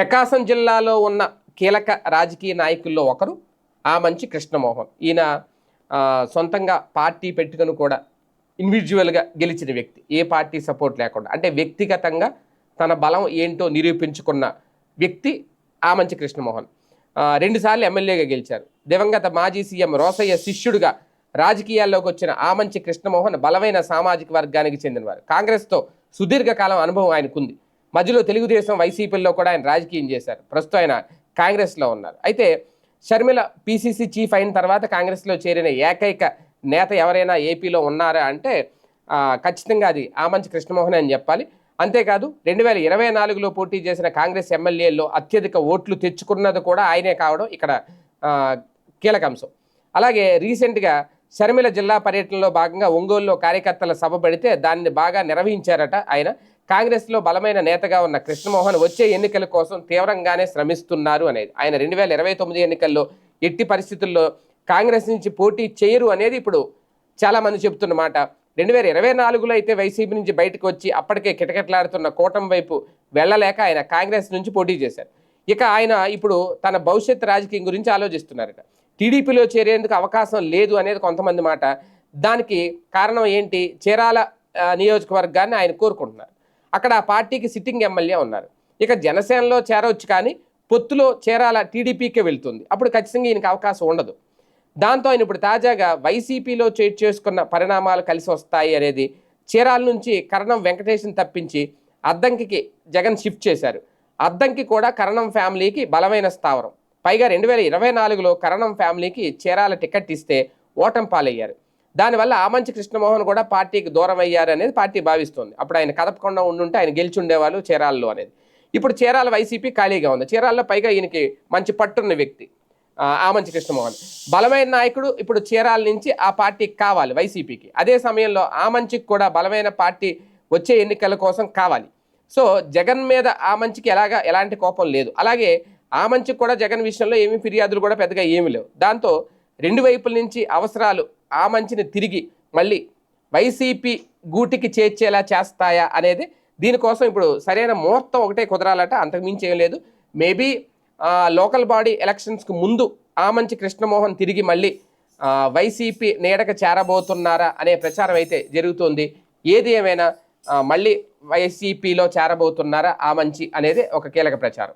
ప్రకాశం జిల్లాలో ఉన్న కీలక రాజకీయ నాయకుల్లో ఒకరు ఆ మంచి కృష్ణమోహన్. ఈయన సొంతంగా పార్టీ పెట్టుకుని కూడా ఇండివిజువల్గా గెలిచిన వ్యక్తి. ఏ పార్టీ సపోర్ట్ లేకుండా అంటే వ్యక్తిగతంగా తన బలం ఏంటో నిరూపించుకున్న వ్యక్తి ఆ మంచి కృష్ణమోహన్. రెండుసార్లు ఎమ్మెల్యేగా గెలిచారు. దివంగత మాజీ సీఎం రోసయ్య శిష్యుడిగా రాజకీయాల్లోకి వచ్చిన ఆ మంచి కృష్ణమోహన్ బలమైన సామాజిక వర్గానికి చెందినవారు. కాంగ్రెస్తో సుదీర్ఘకాలం అనుభవం ఆయనకుంది. మధ్యలో తెలుగుదేశం వైసీపీలో కూడా ఆయన రాజకీయం చేశారు. ప్రస్తుతం ఆయన కాంగ్రెస్లో ఉన్నారు. అయితే షర్మిల పీసీసీ చీఫ్ అయిన తర్వాత కాంగ్రెస్లో చేరిన ఏకైక నేత ఎవరైనా ఏపీలో ఉన్నారా అంటే ఖచ్చితంగా అది ఆ కృష్ణమోహన్ అని చెప్పాలి. అంతేకాదు రెండు వేల ఇరవై నాలుగులో పోటీ చేసిన కాంగ్రెస్ ఎమ్మెల్యేల్లో అత్యధిక ఓట్లు తెచ్చుకున్నది కూడా ఆయనే కావడం ఇక్కడ కీలక అంశం. అలాగే రీసెంట్గా షర్మిల జిల్లా పర్యటనలో భాగంగా ఒంగోలులో కార్యకర్తల సభ పెడితే దాన్ని బాగా నిర్వహించారట ఆయన. కాంగ్రెస్లో బలమైన నేతగా ఉన్న కృష్ణమోహన్ వచ్చే ఎన్నికల కోసం తీవ్రంగానే శ్రమిస్తున్నారు అనేది. ఆయన రెండు వేల ఇరవై తొమ్మిది ఎన్నికల్లో ఎట్టి పరిస్థితుల్లో కాంగ్రెస్ నుంచి పోటీ చేయరు అనేది ఇప్పుడు చాలా మంది చెబుతున్న మాట. రెండు వేల ఇరవై నాలుగులో అయితే వైసీపీ నుంచి బయటకు వచ్చి అప్పటికే కిటకిటలాడుతున్న కూటమి వైపు వెళ్ళలేక ఆయన కాంగ్రెస్ నుంచి పోటీ చేశారు. ఇక ఆయన ఇప్పుడు తన భవిష్యత్ రాజకీయం గురించి ఆలోచిస్తున్నారట. టీడీపీలో చేరేందుకు అవకాశం లేదు అనేది కొంతమంది మాట. దానికి కారణం ఏంటి? చీరాల నియోజకవర్గాన్ని ఆయన కోరుకుంటున్నారు. అక్కడ ఆ పార్టీకి సిట్టింగ్ ఎమ్మెల్యే ఉన్నారు. ఇక జనసేనలో చేరవచ్చు కానీ పొత్తులో చేరాల టీడీపీకే వెళ్తుంది. అప్పుడు ఖచ్చితంగా ఈయనకి అవకాశం ఉండదు. దాంతో ఆయన ఇప్పుడు తాజాగా వైసీపీలో చేట్ చేసుకున్న పరిణామాలు కలిసి వస్తాయి అనేది చీరాల నుంచి కరణం వెంకటేశం తప్పించి అద్దంకికి జగన్ షిఫ్ట్ చేశారు. అద్దంకి కూడా కరణం ఫ్యామిలీకి బలమైన స్థావరం. పైగా రెండు వేల ఇరవై నాలుగులో కరణం ఫ్యామిలీకి చీరాల టికెట్ ఇస్తే ఓటం పాలయ్యారు. దానివల్ల ఆమంచి కృష్ణమోహన్ కూడా పార్టీకి దూరం అయ్యారు అనేది పార్టీ భావిస్తోంది. అప్పుడు ఆయన కదపకుండా ఉండుంటే ఆయన గెలిచి ఉండేవాళ్ళు చీరాలలో అనేది. ఇప్పుడు చీరాల వైసీపీ ఖాళీగా ఉంది. చీరాల్లో పైగా ఈయనకి మంచి పట్టున్న వ్యక్తి ఆ, ఆమంచి కృష్ణమోహన్. బలమైన నాయకుడు ఇప్పుడు చీరాల నుంచి ఆ పార్టీకి కావాలి వైసీపీకి. అదే సమయంలో ఆమంచికి కూడా బలమైన పార్టీ వచ్చే ఎన్నికల కోసం కావాలి. సో జగన్ మీద ఆ ఎలాగా ఎలాంటి కోపం లేదు. అలాగే ఆ మంచి కూడా జగన్ విషయంలో ఏమి ఫిర్యాదులు కూడా పెద్దగా ఏమి లేవు. దాంతో రెండు వైపుల నుంచి అవసరాలు ఆ మంచిని తిరిగి మళ్ళీ వైసీపీ గూటికి చేర్చేలా చేస్తాయా అనేది దీనికోసం ఇప్పుడు సరైన ముహూర్తం ఒకటే కుదరాలట అంతకుమించి ఏం లేదు. మేబీ లోకల్ బాడీ ఎలక్షన్స్కి ముందు ఆ మంచి కృష్ణమోహన్ తిరిగి మళ్ళీ వైసీపీ నీడక చేరబోతున్నారా అనే ప్రచారం అయితే జరుగుతోంది. ఏది ఏమైనా మళ్ళీ వైసీపీలో చేరబోతున్నారా ఆ మంచి అనేది ఒక కీలక ప్రచారం.